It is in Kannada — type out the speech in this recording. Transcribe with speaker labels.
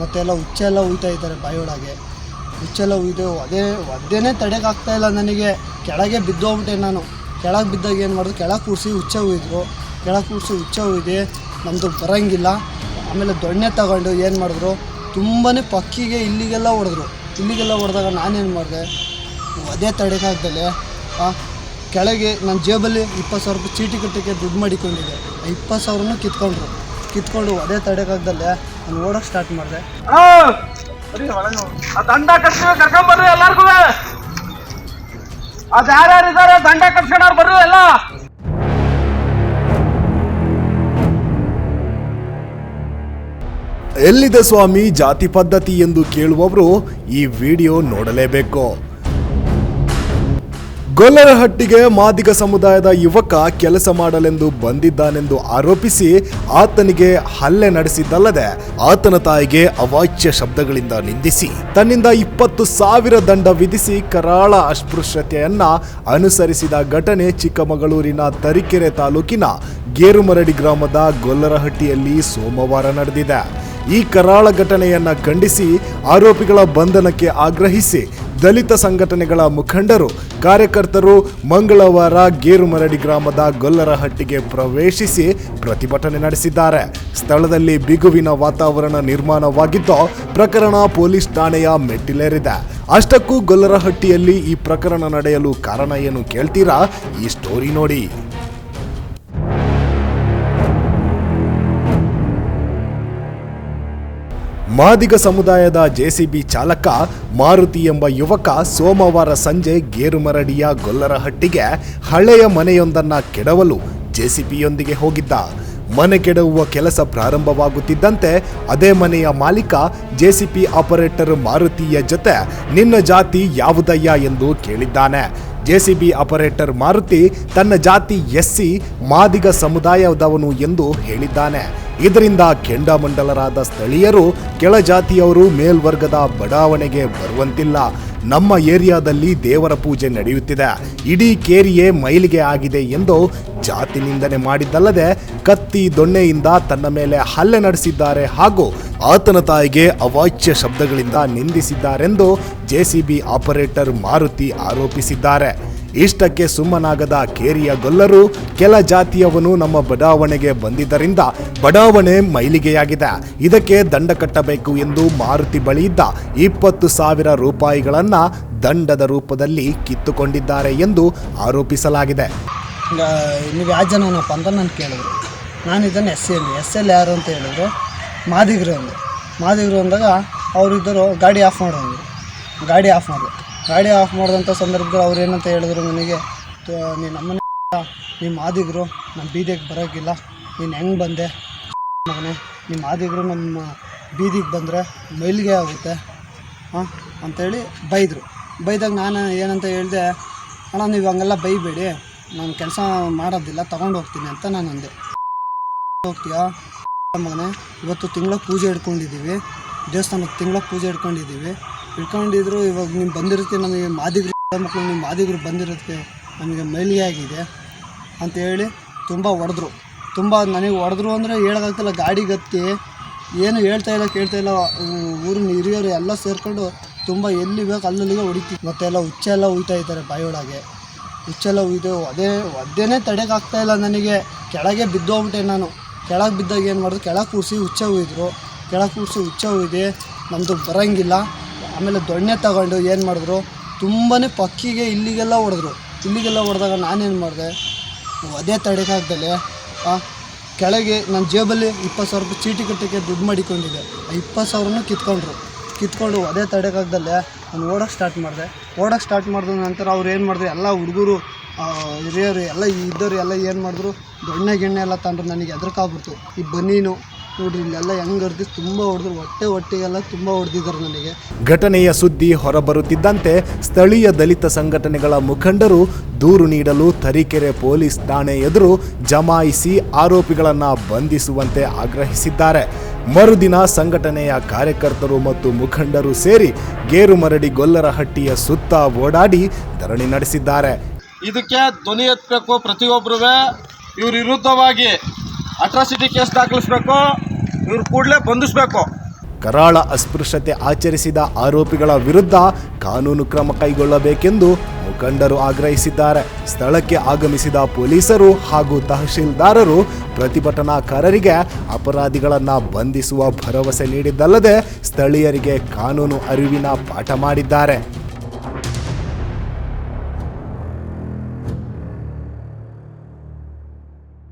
Speaker 1: ಮತ್ತೆಲ್ಲ ಹುಚ್ಚೆಲ್ಲ ಉಯ್ತಾ ಇದ್ದಾರೆ ಬಾಯೊಳಗೆ. ಹುಚ್ಚೆಲ್ಲ ಉಯ್ದು ಅದೇ, ಒದ್ದೇನೆ ತಡೆಗಾಗ್ತಾ ಇಲ್ಲ ನನಗೆ. ಕೆಳಗೆ ಬಿದ್ದೋಗ್ಬಿಟ್ಟೆ ನಾನು. ಕೆಳಗೆ ಬಿದ್ದಾಗ ಏನು ಮಾಡಿದ್ರು ಕೆಳಗೆ ಕೂರಿಸಿ ಹುಚ್ಚ ಉಯ್ದರು. ಕೆಳಗೆ ಕೂರಿಸಿ ಹುಚ್ಚ ಉಯ್ದು ನಮ್ಮದು ಬರೋಂಗಿಲ್ಲ. ಆಮೇಲೆ ದೊಣ್ಣೆ ತಗೊಂಡು ಏನು ಮಾಡಿದ್ರು? ತುಂಬಾ ಪಕ್ಕಿಗೆ ಇಲ್ಲಿಗೆಲ್ಲ ಹೊಡೆದ್ರು. ಇಲ್ಲಿಗೆಲ್ಲ ಹೊಡೆದಾಗ ನಾನೇನು ಮಾಡಿದೆ? ಅದೇ ತಡೆಗಾಗ್ದಲೆ ಕೆಳಗೆ ನನ್ನ ಜೇಬಲ್ಲಿ ಇಪ್ಪತ್ತು ಸಾವಿರ ರೂಪಾಯಿ ಚೀಟಿ ಕಟ್ಟಕ್ಕೆ ದುಡ್ಡು ಮಾಡಿಕೊಂಡಿದ್ದೆ. ಆ ಇಪ್ಪತ್ತು ಸಾವಿರನೂ ಕಿತ್ಕೊಂಡ್ರು. ಕಿತ್ಕೊಂಡು ಅದೇ ತಡೆಯೋಕ್ಕಾಗ್ದಲೆ ನಾನು ಓಡೋಕೆ ಸ್ಟಾರ್ಟ್ ಮಾಡಿದೆ.
Speaker 2: ಆ ದಂಡ ಕಟ್ತೀವಿ ಕರ್ಕೊಂಬರ್ರಿ ಎಲ್ಲಾರ್ಗು. ಅದ್ ಯಾರ್ಯಾರು ಇದಾರೆ ದಂಡ ಕಟ್ಸ್ಕೊಂಡವ್ರು ಬರ್ರಿ ಎಲ್ಲ.
Speaker 3: ಎಲ್ಲಿದೆ ಸ್ವಾಮಿ ಜಾತಿ ಪದ್ಧತಿ ಎಂದು ಕೇಳುವವರು ಈ ವಿಡಿಯೋ ನೋಡಲೇಬೇಕು. ಗೊಲ್ಲರಹಟ್ಟಿಗೆ ಮಾದಿಗ ಸಮುದಾಯದ ಯುವಕ ಕೆಲಸ ಮಾಡಲೆಂದು ಬಂದಿದ್ದಾನೆಂದು ಆರೋಪಿಸಿ ಆತನಿಗೆ ಹಲ್ಲೆ ನಡೆಸಿದ್ದಲ್ಲದೆ ಆತನ ತಾಯಿಗೆ ಅವಾಚ್ಯ ಶಬ್ದಗಳಿಂದ ನಿಂದಿಸಿ. ತನ್ನಿಂದ ಇಪ್ಪತ್ತು ಸಾವಿರ ದಂಡ ವಿಧಿಸಿ ಕರಾಳ ಅಸ್ಪೃಶ್ಯತೆಯನ್ನ ಅನುಸರಿಸಿದ ಘಟನೆ ಚಿಕ್ಕಮಗಳೂರಿನ ತರೀಕೆರೆ ತಾಲೂಕಿನ ಗೇರುಮರಡಿ ಗ್ರಾಮದ ಗೊಲ್ಲರಹಟ್ಟಿಯಲ್ಲಿ ಸೋಮವಾರ ನಡೆದಿದೆ. ಈ ಕರಾಳ ಘಟನೆಯನ್ನ ಖಂಡಿಸಿ ಆರೋಪಿಗಳ ಬಂಧನಕ್ಕೆ ಆಗ್ರಹಿಸಿ ದಲಿತ ಸಂಘಟನೆಗಳ ಮುಖಂಡರು, ಕಾರ್ಯಕರ್ತರು ಮಂಗಳವಾರ ಗೇರುಮರಡಿ ಗ್ರಾಮದ ಗೊಲ್ಲರಹಟ್ಟಿಗೆ ಪ್ರವೇಶಿಸಿ ಪ್ರತಿಭಟನೆ ನಡೆಸಿದ್ದಾರೆ. ಸ್ಥಳದಲ್ಲಿ ಬಿಗುವಿನ ವಾತಾವರಣ ನಿರ್ಮಾಣವಾಗಿದ್ದು, ಪ್ರಕರಣ ಪೊಲೀಸ್ ಠಾಣೆಯ ಮೆಟ್ಟಿಲೇರಿದೆ. ಅಷ್ಟಕ್ಕೂ ಗೊಲ್ಲರಹಟ್ಟಿಯಲ್ಲಿ ಈ ಪ್ರಕರಣ ನಡೆಯಲು ಕಾರಣ ಏನು ಕೇಳ್ತೀರಾ? ಈ ಸ್ಟೋರಿ ನೋಡಿ. ಮಾದಿಗ ಸಮುದಾಯದ ಜೆಸಿಬಿ ಚಾಲಕ ಮಾರುತಿ ಎಂಬ ಯುವಕ ಸೋಮವಾರ ಸಂಜೆ ಗೇರುಮರಡಿಯ ಗೊಲ್ಲರಹಟ್ಟಿಗೆ ಹಳೆಯ ಮನೆಯೊಂದನ್ನು ಕೆಡವಲು ಜೆಸಿಬಿಯೊಂದಿಗೆ ಹೋಗಿದ್ದ. ಮನೆ ಕೆಡವುವ ಕೆಲಸ ಪ್ರಾರಂಭವಾಗುತ್ತಿದ್ದಂತೆ ಅದೇ ಮನೆಯ ಮಾಲೀಕ ಜೆಸಿಪಿ ಆಪರೇಟರ್ ಮಾರುತಿಯ ಜೊತೆ ನಿನ್ನ ಜಾತಿ ಯಾವುದಯ್ಯ ಎಂದು ಕೇಳಿದ್ದಾನೆ. ಜೆಸಿಬಿ ಆಪರೇಟರ್ ಮಾರುತಿ ತನ್ನ ಜಾತಿ ಎಸ್ಸಿ ಮಾದಿಗ ಸಮುದಾಯದವನು ಎಂದು ಹೇಳಿದ್ದಾನೆ. ಇದರಿಂದ ಕೆಂಡಾಮಂಡಲರಾದ ಸ್ಥಳೀಯರು ಕೆಳಜಾತಿಯವರು ಮೇಲ್ವರ್ಗದ ಬಡಾವಣೆಗೆ ಬರುವಂತಿಲ್ಲ. ನಮ್ಮ ಏರಿಯಾದಲ್ಲಿ ದೇವರ ಪೂಜೆ ನಡೆಯುತ್ತಿದೆ. ಇಡೀ ಕೇರಿಯೇ ಮೈಲಿಗೆ ಆಗಿದೆ ಎಂದು ಜಾತಿ ನಿಂದನೆ ಮಾಡಿದ್ದಲ್ಲದೆ ಕತ್ತಿ ದೊಣ್ಣೆಯಿಂದ ತನ್ನ ಮೇಲೆ ಹಲ್ಲೆ ನಡೆಸಿದ್ದಾರೆ ಹಾಗೂ ಆತನ ತಾಯಿಗೆ ಅವಾಚ್ಯ ಶಬ್ದಗಳಿಂದ ನಿಂದಿಸಿದ್ದಾರೆಂದು ಜೆಸಿಬಿ ಆಪರೇಟರ್ ಮಾರುತಿ ಆರೋಪಿಸಿದ್ದಾರೆ. ಇಷ್ಟಕ್ಕೆ ಸುಮ್ಮನಾಗದ ಕೇರಿಯ ಗೊಲ್ಲರು ಕೆಲ ಜಾತಿಯವನು ನಮ್ಮ ಬಡಾವಣೆಗೆ ಬಂದಿದ್ದರಿಂದ ಬಡಾವಣೆ ಮೈಲಿಗೆಯಾಗಿದೆ. ಇದಕ್ಕೆ ದಂಡ ಕಟ್ಟಬೇಕು ಎಂದು ಮಾರುತಿ ಬಳಿ ಇದ್ದ ಇಪ್ಪತ್ತು ಸಾವಿರ ರೂಪಾಯಿಗಳನ್ನು ದಂಡದ ರೂಪದಲ್ಲಿ ಕಿತ್ತುಕೊಂಡಿದ್ದಾರೆ ಎಂದು ಆರೋಪಿಸಲಾಗಿದೆ.
Speaker 1: ನೀವು ಯಾವ ಜನನಪ್ಪ ಅಂತ ನಾನು ಕೇಳಿದ್ರು. ನಾನು ಇದನ್ನು ಎಸ್ ಎಲ್ ಎಸ್ ಎಲ್ ಯಾರು ಅಂತ ಹೇಳಿದ್ರು. ಮಾದಿಗರು ಅಂದರು. ಮಾದಿಗರು ಅಂದಾಗ ಅವರಿದ್ದರು ಗಾಡಿ ಆಫ್ ಮಾಡು ಗಾಡಿ ಆಫ್ ಮಾಡಿದೆ ಗಾಡಿ ಆಫ್ ಮಾಡಿದಂಥ ಸಂದರ್ಭದಲ್ಲಿ ಅವ್ರು ಏನಂತ ಹೇಳಿದ್ರು ನನಗೆ ನೀನು ನಮ್ಮನೆ ನೀವು ಮಾದಿಗರು ನಮ್ಮ ಬೀದಿಗೆ ಬರೋಕ್ಕಿಲ್ಲ ನೀನು ಹೆಂಗೆ ಬಂದೆ? ಮಗನೇ ನಿಮ್ಮ ಮಾದಿಗರು ನಮ್ಮ ಬೀದಿಗೆ ಬಂದರೆ ಮೈಲಿಗೆ ಆಗುತ್ತೆ ಹಾಂ ಅಂಥೇಳಿ ಬೈದರು. ಬೈದಾಗ ನಾನು ಏನಂತ ಹೇಳಿದೆ, ಅಣ್ಣ, ನೀವು ಹಂಗೆಲ್ಲ ಬೈಬೇಡಿ, ನಾನು ಕೆಲಸ ಮಾಡೋದಿಲ್ಲ, ತೊಗೊಂಡು ಹೋಗ್ತೀನಿ ಅಂತ ನಾನು ಅಂದೆ. ಹೋಗ್ತೀಯಾ? ಮಗನೇ, ಇವತ್ತು ತಿಂಗಳ ಪೂಜೆ ಇಟ್ಕೊಂಡಿದ್ದೀವಿ ದೇವಸ್ಥಾನಕ್ಕೆ ತಿಂಗಳ ಪೂಜೆ ಇಟ್ಕೊಂಡಿದ್ದೀವಿ ಇಟ್ಕೊಂಡಿದ್ರು ಇವಾಗ ನೀವು ಬಂದಿರುತ್ತೆ ನನಗೆ ಮಾದಿಗರು ಮಕ್ಕಳು ನಿಮ್ಮ ಮಾದಿಗರು ಬಂದಿರುತ್ತೆ ನನಗೆ ಮೈಲಿಯಾಗಿದೆ ಅಂತ ಹೇಳಿ ತುಂಬ ಹೊಡೆದ್ರು. ತುಂಬ ನನಗೆ ಹೊಡೆದ್ರು ಅಂದರೆ ಹೇಳೋಕ್ಕಾಗ್ತಿಲ್ಲ ಗಾಡಿ ಗತ್ತಿ ಏನು ಹೇಳ್ತಾ ಇಲ್ಲ, ಕೇಳ್ತಾ ಇಲ್ಲ. ಊರಿನ ಹಿರಿಯರು ಎಲ್ಲ ಸೇರಿಕೊಂಡು ತುಂಬ ಎಲ್ಲಿ ಬೇಕು ಅಲ್ಲಲ್ಲಿಗೆ ಹೊಡಿತೀವಿ. ಮತ್ತೆಲ್ಲ ಹುಚ್ಚೆಲ್ಲ ಉಯ್ತಾ ಇದ್ದಾರೆ ಬಾಯೊಳಗೆ. ಹುಚ್ಚೆಲ್ಲ ಉಯ್ದು, ಅದೇ ಒದ್ದೇನೆ ತಡೆಯೋಕ್ಕಾಗ್ತಾ ಇಲ್ಲ ನನಗೆ. ಕೆಳಗೆ ಬಿದ್ದೋಗ್ಬಿಟ್ಟೆ ನಾನು. ಕೆಳಗೆ ಬಿದ್ದಾಗ ಏನು ಮಾಡಿದ್ರು ಕೆಳಗೆ ಕೂರಿಸಿ ಹುಚ್ಚ ಉಯ್ದರು. ಕೆಳಗೆ ಕೂರಿಸಿ ಹುಚ್ಚ ಉಯ್ದು ನಮ್ಮದು ಬರೋಂಗಿಲ್ಲ. ಆಮೇಲೆ ದೊಣ್ಣೆ ತಗೊಂಡು ಏನು ಮಾಡಿದ್ರು? ತುಂಬಾ ಪಕ್ಕಿಗೆ ಇಲ್ಲಿಗೆಲ್ಲ ಹೊಡೆದ್ರು. ಇಲ್ಲಿಗೆಲ್ಲ ಹೊಡೆದಾಗ ನಾನೇನು ಮಾಡಿದೆ? ಅದೇ ತಡೆಗಾಗ್ದಲ್ಲೇ ಕೆಳಗೆ ನನ್ನ ಜೇಬಲ್ಲಿ ಇಪ್ಪತ್ತು ಸಾವಿರ ರೂಪಾಯಿ ಚೀಟಿ ಕಟ್ಟಕ್ಕೆ ದುಡ್ಡು ಮಾಡಿಕೊಂಡಿದ್ದೆ. ಆ ಇಪ್ಪತ್ತು ಸಾವಿರನೂ ಕಿತ್ಕೊಂಡ್ರು. ಕಿತ್ಕೊಂಡು ಅದೇ ತಡೆಗಾಗ್ದಲ್ಲೇ ನಾನು ಓಡೋಕೆ ಸ್ಟಾರ್ಟ್ ಮಾಡಿದೆ. ಓಡೋಕೆ ಸ್ಟಾರ್ಟ್ ಮಾಡಿದ ನಂತರ ಅವ್ರು ಏನು ಮಾಡಿದ್ರು? ಎಲ್ಲ ಹುಡುಗರು ಹಿರಿಯರು, ಎಲ್ಲ ಇದ್ದವರು ಎಲ್ಲ ಏನು ಮಾಡಿದ್ರು? ದೊಣ್ಣೆ, ಗಿಣ್ಣೆ ಎಲ್ಲ ತಂದರು. ನನಗೆ ಎದ್ರಕ್ಕಾಗ್ಬಿಡ್ತು ಈ ಬನ್ನೀನು ನೋಡ್ರಿ ಇಲ್ಲೆಲ್ಲ ಹೆಂಗೆ ಹೊಡೆದು ತುಂಬ ಹೊಡೆದ್ರು ಹೊಟ್ಟೆ ಹೊಟ್ಟೆಗೆಲ್ಲ ತುಂಬ ಹೊಡೆದಿದ್ದಾರೆ ನನಗೆ.
Speaker 3: ಘಟನೆಯ ಸುದ್ದಿ ಹೊರಬರುತ್ತಿದ್ದಂತೆ ಸ್ಥಳೀಯ ದಲಿತ ಸಂಘಟನೆಗಳ ಮುಖಂಡರು ದೂರು ನೀಡಲು ತರೀಕೆರೆ ಪೊಲೀಸ್ ಠಾಣೆ ಎದುರು ಜಮಾಯಿಸಿ ಆರೋಪಿಗಳನ್ನ ಬಂಧಿಸುವಂತೆ ಆಗ್ರಹಿಸಿದ್ದಾರೆ. ಮರುದಿನ ಸಂಘಟನೆಯ ಕಾರ್ಯಕರ್ತರು ಮತ್ತು ಮುಖಂಡರು ಸೇರಿ ಗೇರುಮರಡಿ ಗೊಲ್ಲರಹಟ್ಟಿಯ ಸುತ್ತ ಓಡಾಡಿ ಧರಣಿ ನಡೆಸಿದ್ದಾರೆ.
Speaker 2: ಇದಕ್ಕೆ ಧ್ವನಿ ಎತ್ತಬೇಕು ಪ್ರತಿಯೊಬ್ಬರು ಇವ್ರ ವಿರುದ್ಧವಾಗಿ ಅಟ್ರಾಸಿಟಿ ಕೇಸ್ ದಾಖಲಿಸ್ಬೇಕು. ಇವ್ರು ಕೂಡಲೇ ಬಂಧಿಸ್ಬೇಕು.
Speaker 3: ಕರಾಳ ಅಸ್ಪೃಶ್ಯತೆ ಆಚರಿಸಿದ ಆರೋಪಿಗಳ ವಿರುದ್ಧ ಕಾನೂನು ಕ್ರಮ ಕೈಗೊಳ್ಳಬೇಕೆಂದು ಮುಖಂಡರು ಆಗ್ರಹಿಸಿದ್ದಾರೆ. ಸ್ಥಳಕ್ಕೆ ಆಗಮಿಸಿದ ಪೊಲೀಸರು ಹಾಗೂ ತಹಶೀಲ್ದಾರರು ಪ್ರತಿಭಟನಾಕಾರರಿಗೆ ಅಪರಾಧಿಗಳನ್ನು ಬಂಧಿಸುವ ಭರವಸೆ ನೀಡಿದ್ದಲ್ಲದೆ ಸ್ಥಳೀಯರಿಗೆ ಕಾನೂನು ಅರಿವಿನ ಪಾಠ ಮಾಡಿದ್ದಾರೆ.